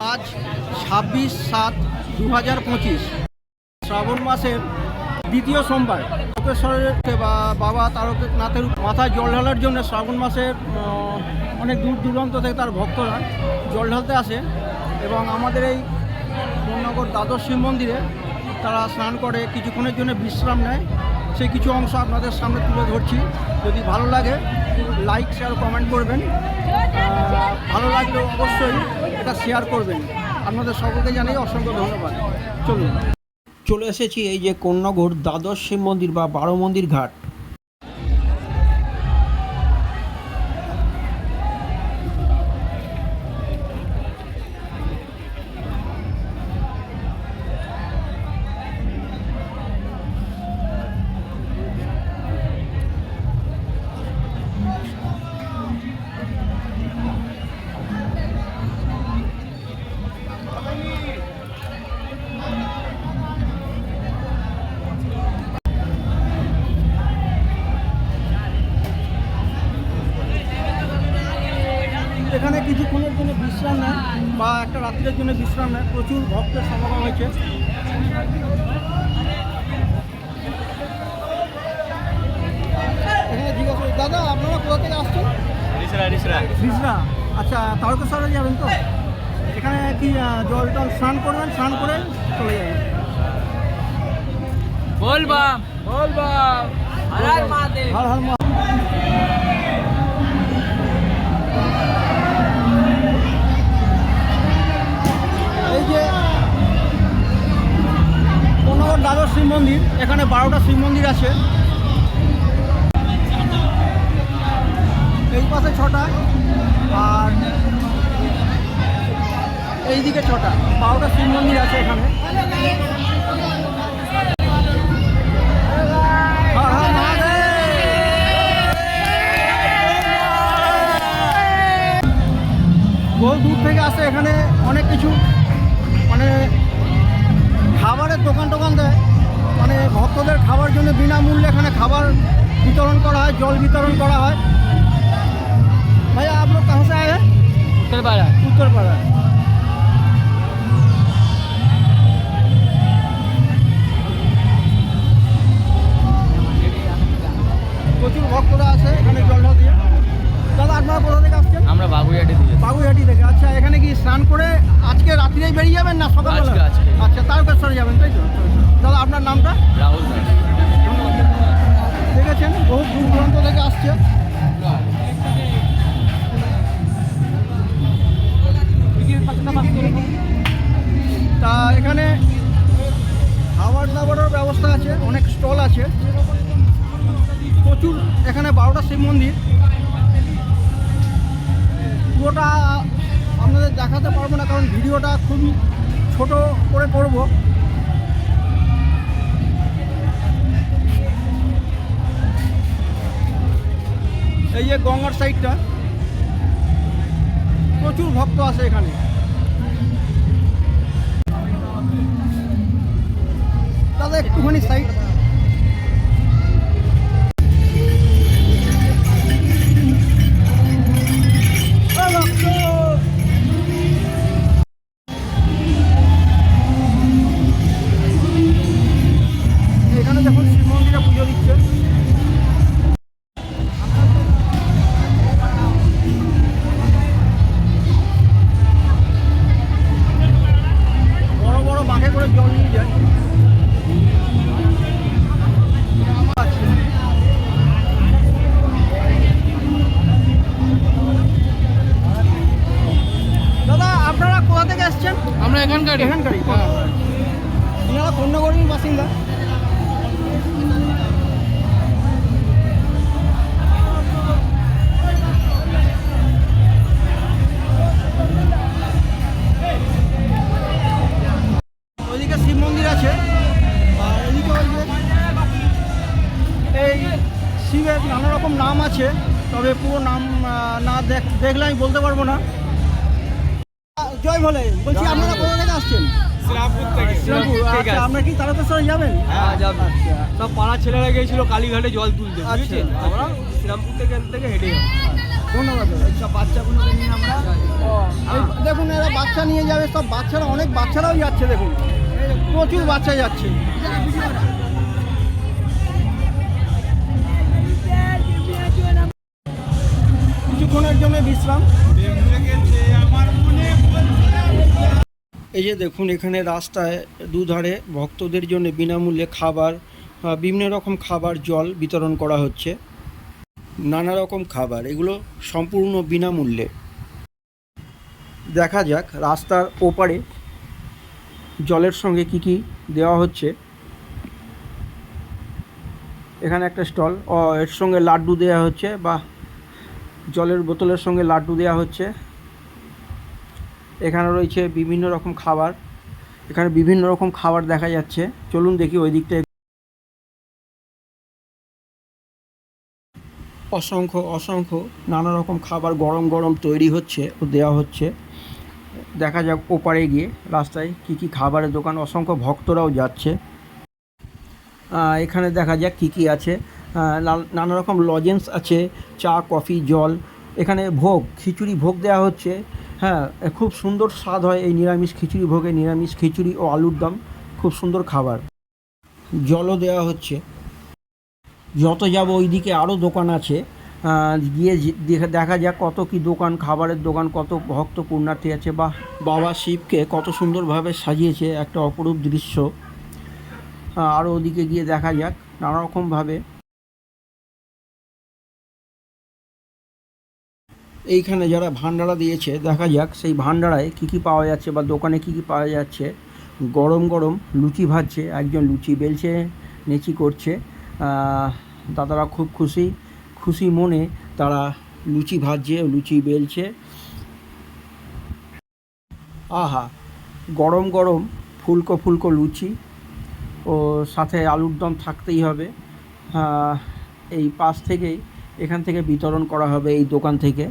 আজ ছাব্বিশ, সাত দু হাজার পঁচিশ। শ্রাবণ মাসের দ্বিতীয় সোমবার। লোকেশ্বরের বা, বাবা তারকনাথের মাথায় জল ঢালার জন্য শ্রাবণ মাসের অনেক দূর দূরান্ত থেকে তার ভক্তরা জল ঢালতে আসে এবং আমাদের এই মননগর দ্বাদশ শিব মন্দিরে তারা স্নান করে, কিছুক্ষণের জন্য বিশ্রাম নেয়। সেই কিছু অংশ আপনাদের সামনে তুলে ধরছি। যদি ভালো লাগে, লাইক শেয়ার কমেন্ট করবেন। ভালো লাগলে অবশ্যই এটা শেয়ার করবেন। আপনাদের সকলকে জানাই অসংখ্য ধন্যবাদ। চলুন। চলে এসেছি এই যে কন্যাগড় দ্বাদশ শিব মন্দির বা বারো মন্দির ঘাট। মন্দিরের জন্য বিশ্রাম নেয় প্রচুর ভক্তের সমাগম হয়েছে। এখানে জিজ্ঞাসা দাদা আপনারা কোথা থেকে আসছেন? রিসরা আচ্ছা তারকেশ্বরে যাবেন তো? এখানে কি আহ, জল টল স্নান করবেন? স্নান করে চলে যাবেন? বলবাম বলবাম হর হর মহাদেব। হর হর মহাদেব। এখানে বারোটা শিব মন্দির আছে। এই পাশে ছটা, আর এইদিকে ছটা। বারোটা শিব মন্দির আছে এখানে। বহু দূর থেকে আসে এখানে অনেক কিছু। মানে খাবারের দোকান টোকান দেয়। ভক্তদের খাবার জন্য বিনামূল্যে এখানে খাবার বিতরণ করা হয় জল বিতরণ করা হয়। ভাইয়া আপনার লোক কাহা আয়ে হ্যাঁ উত্তরপাড়া। উত্তরপাড়া। প্রচুর ভক্তরা আছে এখানে জল দিয়ে দাদা আপনারা কোথা থেকে আসছেন? আমরা বাবুহাটি থেকে। বাগুইহাটি থেকে। আচ্ছা এখানে কি স্নান করে আজকে রাত্রেই বেরিয়ে যাবেন না সকালবেলা? আচ্ছা তারকেশ্বরে যাবেন তাই তো? দাদা আপনার নামটা? রাহুল দেখেছেন বহু দূর দূরান্ত থেকে আসছে। তা এখানে খাবার দাবারের ব্যবস্থা আছে অনেক স্টল আছে। প্রচুর এখানে বারোটা শিব মন্দির। পুরোটা আপনাদের দেখাতে পারব না কারণ ভিডিওটা খুবই ছোট করে করব। এই যে গঙ্গার সাইডটা প্রচুর ভক্ত আছে এখানে। দাদা একটুখানি সাইড এখানকারই আপনারা কন্যাগড়ির বাসিন্দা। ওইদিকে শিব মন্দির আছে। আর এদিকে এই শিবের নানা রকম নাম আছে, তবে পুরো নাম না দেখ- দেখলে আমি বলতে পারব না। জয় ভোলে। বলছি আপনারা কোথা থেকে আসছেন? শ্রীরামপুর থেকে। শ্রীরামপুর আচ্ছা আপনারা কি যাবেন? হ্যাঁ যাবে। আচ্ছা। সব পাড়ার ছেলেরা গিয়েছিল কালীঘাটে জল তুলতে আচ্ছা, বুঝেছেন। আমরা শ্রীরামপুর থেকে থেকে হেঁটে ধন্যবাদ। সব বাচ্চাগুলোকে নিয়ে আমরা দেখুন এরা বাচ্চা নিয়ে যাবে সব বাচ্চারা অনেক বাচ্চারাও যাচ্ছে দেখুন। প্রচুর বাচ্চা যাচ্ছে। কিছুক্ষণের জন্য বিশ্রাম। এই যে দেখুন, এখানে রাস্তায় দুধারে ভক্তদের জন্য বিনামূল্যে খাবার বিভিন্ন রকম খাবার, জল বিতরণ করা হচ্ছে। নানা রকম খাবার, এগুলো সম্পূর্ণ বিনামূল্যে। দেখা যাক রাস্তার ওপারে জলের সঙ্গে কি কি দেওয়া হচ্ছে। এখানে একটা স্টল, ও, এর সঙ্গে লাড্ডু দেওয়া হচ্ছে বা জলের বোতলের সঙ্গে লাড্ডু দেওয়া হচ্ছে। এখানে রয়েছে বিভিন্ন রকম খাবার। এখানে বিভিন্ন রকম খাবার দেখা যাচ্ছে। চলুন দেখি ওই দিকটা অসংখ্য অসংখ্য নানা রকম খাবার গরম গরম তৈরি হচ্ছে ও দেওয়া হচ্ছে। দেখা যাক ওপারে গিয়ে রাস্তায় কি কি খাবারের দোকান। অসংখ্য ভক্তরাও যাচ্ছে। এখানে দেখা যাক কি কি আছে। নানা রকম লজেন্স আছে। চা, কফি, জল। এখানে ভোগ, খিচুড়ি ভোগ দেওয়া হচ্ছে। হ্যাঁ খুব সুন্দর স্বাদ হয় এই নিরামিষ খিচুড়ি ভোগে, নিরামিষ খিচুড়ি ও আলুর দম, খুব সুন্দর খাবার। জলও দেওয়া হচ্ছে। যত যাব ওইদিকে আরও দোকান আছে। গিয়ে দেখে, দেখা যাক কত কি দোকান, খাবারের দোকান, কত ভক্ত পুণ্যার্থী আছে বা বাবা শিবকে কত সুন্দরভাবে সাজিয়েছে একটা অপরূপ দৃশ্য। আরও ওদিকে গিয়ে দেখা যাক নানা এইখানে যারা ভান্ডারা দিয়েছে, দেখা যাক সেই ভান্ডারায় কী কী পাওয়া যাচ্ছে বা দোকানে কী কী পাওয়া যাচ্ছে। গরম গরম লুচি ভাজছে, একজন লুচি বেলছে, নেচি করছে। দাদারা খুব খুশি খুশি মনে তারা লুচি ভাজছে, লুচি বেলছে। আহা, গরম গরম ফুলকো ফুলকো লুচি ও সাথে আলুর দম থাকতেই হবে। এই পাশ থেকেই এখান থেকে বিতরণ করা হবে এই দোকান থেকে।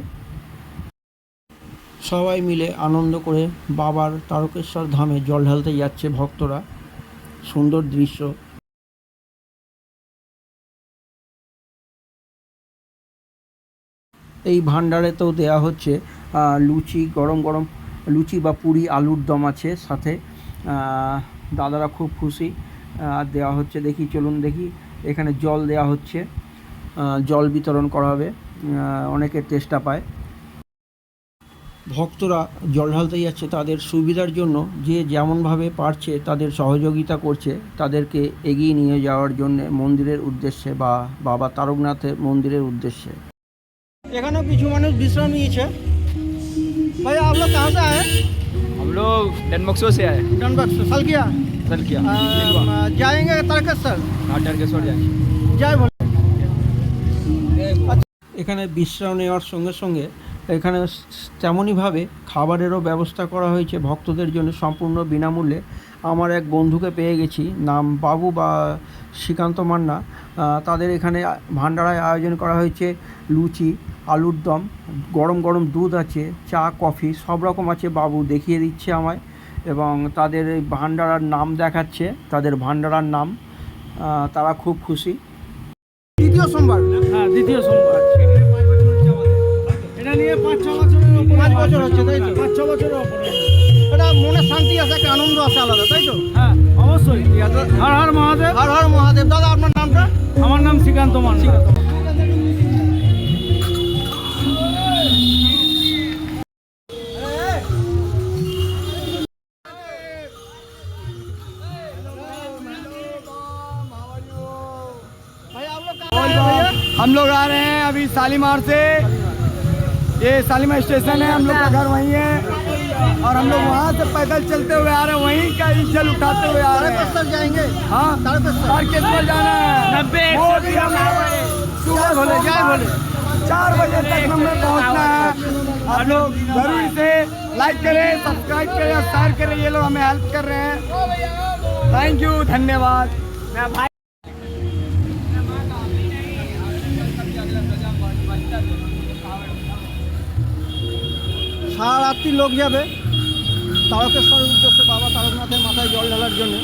সবাই মিলে আনন্দ করে বাবার তারকেশ্বর ধামে জল ঢালতে যাচ্ছে ভক্তরা। সুন্দর দৃশ্য। এই ভান্ডারেতেও দেয়া হচ্ছে লুচি, গরম গরম লুচি বা পুরি আলুর দম আছে সাথে। দাদারা খুব খুশি আর দেওয়া হচ্ছে। দেখি, চলুন দেখি। এখানে জল দেওয়া হচ্ছে। জল বিতরণ করা হবে। অনেকে চেষ্টা পায়। ভক্তরা জল ঢালতে যাচ্ছে তাদের সুবিধার জন্য যে যেমনভাবে পারছে তাদের সহযোগিতা করছে তাদেরকে এগিয়ে নিয়ে যাওয়ার জন্য মন্দিরের উদ্দেশ্যে বা বাবা তারকনাথের মন্দিরের উদ্দেশ্যে এখানেও কিছু মানুষ বিশ্রাম নিয়েছে ভাই আপনার কাহা সে আয়ে हम लोग डनमक्सो से आए डनबक्स सालकिया चल किया जाएंगे तारकेश्वर हाँ डरकेश्वर जाएंगे জয় বলে এখানে বিশ্রাম নেওয়ার সঙ্গে সঙ্গে এখানে তেমনইভাবে খাবারেরও ব্যবস্থা করা হয়েছে। ভক্তদের জন্য সম্পূর্ণ বিনামূল্যে। আমার এক বন্ধুকে পেয়ে গেছি, নাম বাবু বা শ্রীকান্ত মান্না। তাদের এখানে ভান্ডারায় আয়োজন করা হয়েছে লুচি, আলুর দম, গরম গরম দুধ আছে, চা, কফি, সব রকম আছে বাবু দেখিয়ে দিচ্ছে আমায় এবং তাদের এই ভান্ডারার নাম দেখাচ্ছে, তাদের ভান্ডারার নাম। তারা খুব খুশি। দ্বিতীয় সোমবার। হ্যাঁ দ্বিতীয় সোমবার। নিয়ে পাঁচ ছ বছরের উপরে পাঁচ বছর হচ্ছে, তাই তো? পাঁচ ছ বছরের উপরে এটা মনে শান্তি আছে একটা আনন্দ আছে আলাদা তাই তো হ্যাঁ অবশ্যই হর হর মহাদেব হর হর মহাদেব দাদা আপনার নামটা আমার নাম শ্রীকান্ত মান্না भाई आप लोग कहाँ आए हैं भैया हम लोग आ रहे हैं अभी शालीमार से ये शालीमार स्टेशन है हम लोग का घर वहीं है। और हम लोग वहाँ से पैदल चलते हुए आ रहे हैं वहीं का ही जल उठाते हुए आ रहे हैं। जाएँगे। हाँ तारकेश्वर। जाना है। सुबह भोले जय भोले चार बजे तक हमें पहुँचना है। आप लोग ज़रूर से लाइक करें सब्सक्राइब करें और शेयर करें। ये लोग हमें हेल्प कर रहे हैं। थैंक यू धन्यवाद। সারা রাত্রি লোক যাবে। তারকেশ্বরের উদ্দেশ্যে বাবা তারকনাথের মাথায় জল ঢালার জন্য।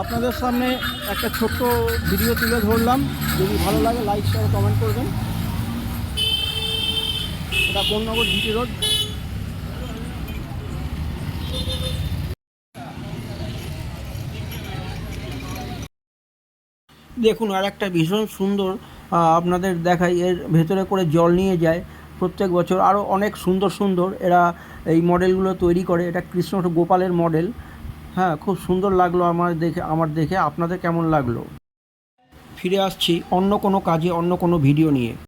আপনাদের সামনে একটা ছোট্ট ভিডিও তুলে ধরলাম। যদি ভালো লাগে লাইক শেয়ার কমেন্ট করবেন। এটা কোন নগর জিটি রোড দেখুন, আর একটা ভীষণ সুন্দর আপনাদের দেখাই, এর ভেতরে করে জল নিয়ে যায় প্রত্যেক বছর। আরও অনেক সুন্দর সুন্দর এরা এই মডেলগুলো তৈরি করে। এটা কৃষ্ণ গোপালের মডেল। হ্যাঁ খুব সুন্দর লাগল আমার দেখে আমার দেখে। আপনাদের কেমন লাগল? ফিরে আসছি অন্য কোনো কাজে, অন্য কোনো ভিডিও নিয়ে।